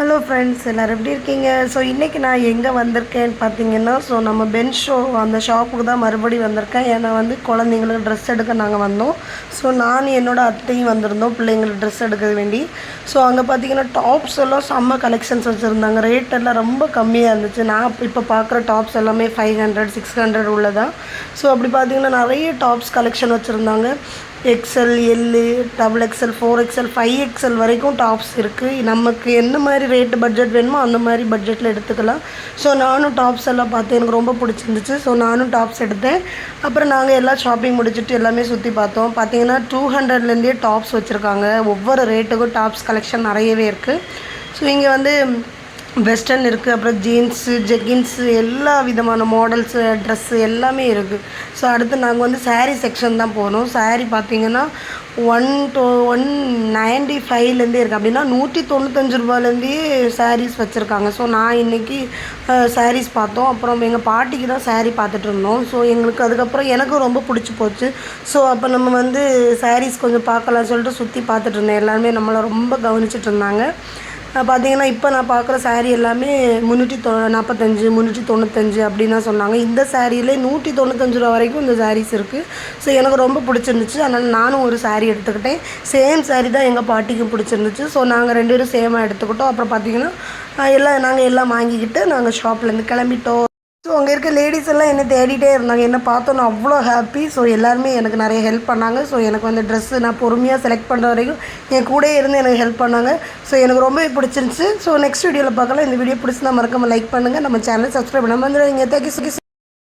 Hello friends எல்லோரும் எப்படி இருக்கீங்க? ஸோ இன்றைக்கி நான் எங்கே வந்திருக்கேன்னு பார்த்தீங்கன்னா ஸோ நம்ம பென் ஷோ அந்த ஷாப்புக்கு தான் மறுபடியும் வந்திருக்கேன். ஏன்னா வந்து குழந்தைங்களுக்கு ட்ரெஸ் எடுக்க நாங்கள் வந்தோம். ஸோ நான் என்னோட அத்தையும் வந்திருந்தோம் பிள்ளைங்களுக்கு ட்ரெஸ் எடுக்க வேண்டி. ஸோ அங்கே பார்த்தீங்கன்னா டாப்ஸ் எல்லாம் செம்ம கலெக்ஷன்ஸ் வச்சுருந்தாங்க. ரேட் எல்லாம் ரொம்ப கம்மியாக இருந்துச்சு. நான் இப்போ பார்க்குற டாப்ஸ் எல்லாமே ஃபைவ் ஹண்ட்ரட் சிக்ஸ் ஹண்ட்ரட் உள்ளதான். ஸோ அப்படி பார்த்தீங்கன்னா நிறைய டாப்ஸ் கலெக்ஷன் வச்சுருந்தாங்க. XL L double XL four XL five XL வரைக்கும் டாப்ஸ் இருக்குது நமக்கு எந்த மாதிரி ரேட்டு பட்ஜெட் வேணுமோ அந்த மாதிரி பட்ஜெட்டில் எடுத்துக்கலாம். ஸோ நானும் டாப்ஸ் எல்லாம் பார்த்து எனக்கு ரொம்ப பிடிச்சிருந்துச்சு. ஸோ நானும் டாப்ஸ் எடுத்தேன். அப்புறம் நாங்கள் எல்லாம் ஷாப்பிங் முடிச்சுட்டு எல்லாமே சுற்றி பார்த்தோம். பார்த்தீங்கன்னா டூ ஹண்ட்ரட்லேருந்தே டாப்ஸ் வச்சுருக்காங்க. ஒவ்வொரு ரேட்டுக்கும் டாப்ஸ் கலெக்ஷன் நிறையவே இருக்குது ஸோ இங்கே வந்து வெஸ்டர்ன் இருக்குது அப்புறம் ஜீன்ஸு ஜெகின்ஸு எல்லா விதமான மாடல்ஸு ட்ரெஸ்ஸு எல்லாமே இருக்குது ஸோ அடுத்து நாங்கள் வந்து சாரீ செக்ஷன் தான் போனோம் சாரீ பார்த்தீங்கன்னா ஒன் டோ ஒன் நைன்டி ஃபைவ்லேருந்தே இருக்குது அப்படின்னா நூற்றி தொண்ணூத்தஞ்சு ரூபாலேருந்தே சாரீஸ் வச்சுருக்காங்க. ஸோ நான் இன்றைக்கி சாரீஸ் பார்த்தோம். அப்புறம் எங்கள் பாட்டிக்கு தான் சாரீ பார்த்துட்டு இருந்தோம். ஸோ எங்களுக்கு அதுக்கப்புறம் எனக்கும் ரொம்ப பிடிச்சி போச்சு. ஸோ அப்போ நம்ம வந்து சாரீஸ் கொஞ்சம் பார்க்கலாம்னு சொல்லிட்டு சுற்றி பார்த்துட்டு இருந்தேன். எல்லாருமே நம்மளை ரொம்ப கவனிச்சிட்டு இருந்தாங்க. பார்த்தீங்கன்னா இப்போ நான் பார்க்குற சாரீ எல்லாமே முந்நூற்றி தொ நாற்பத்தஞ்சு முந்நூற்றி தொண்ணூத்தஞ்சு அப்படின்னு தான் சொன்னாங்க. இந்த சாரியிலே நூற்றி தொண்ணூத்தஞ்சு ரூபா வரைக்கும் இந்த சாரீஸ் இருக்குது ஸோ எனக்கு ரொம்ப பிடிச்சிருந்துச்சு. அதனால் நானும் ஒரு சாரீ எடுத்துக்கிட்டேன். சேம் சாரீ தான் எங்கள் பாட்டிக்கும் பிடிச்சிருந்துச்சு. ஸோ நாங்கள் ரெண்டு பேரும் சேமாக எடுத்துக்கிட்டோம். அப்புறம் பார்த்தீங்கன்னா எல்லாம் நாங்கள் எல்லாம் வாங்கிக்கிட்டு நாங்கள் ஷாப்லேருந்து கிளம்பிட்டோம். ஸோ அங்கே இருக்க லேடிஸ் எல்லாம் என்னை தேடிட்டே இருந்தாங்க. என்ன பார்த்தோம் அவ்வளோ ஹாப்பி ஸோ எல்லாருமே எனக்கு நிறைய ஹெல்ப் பண்ணாங்க. ஸோ எனக்கு வந்து ட்ரெஸ்ஸு நான் பொறுமையாக செலக்ட் பண்ணுற வரைக்கும் என் கூடயே இருந்து எனக்கு ஹெல்ப் பண்ணாங்க. ஸோ எனக்கு ரொம்பவே பிடிச்சிருந்துச்சு. ஸோ நெக்ஸ்ட் வீடியோவில் பார்க்கலாம். இந்த வீடியோ பிடிச்சிருந்தா மறக்காமல் லைக் பண்ணுங்கள் நம்ம சேனல் சப்ஸ்கிரைப் பண்ணாமல் வந்துடுங்க தேங்க்யூ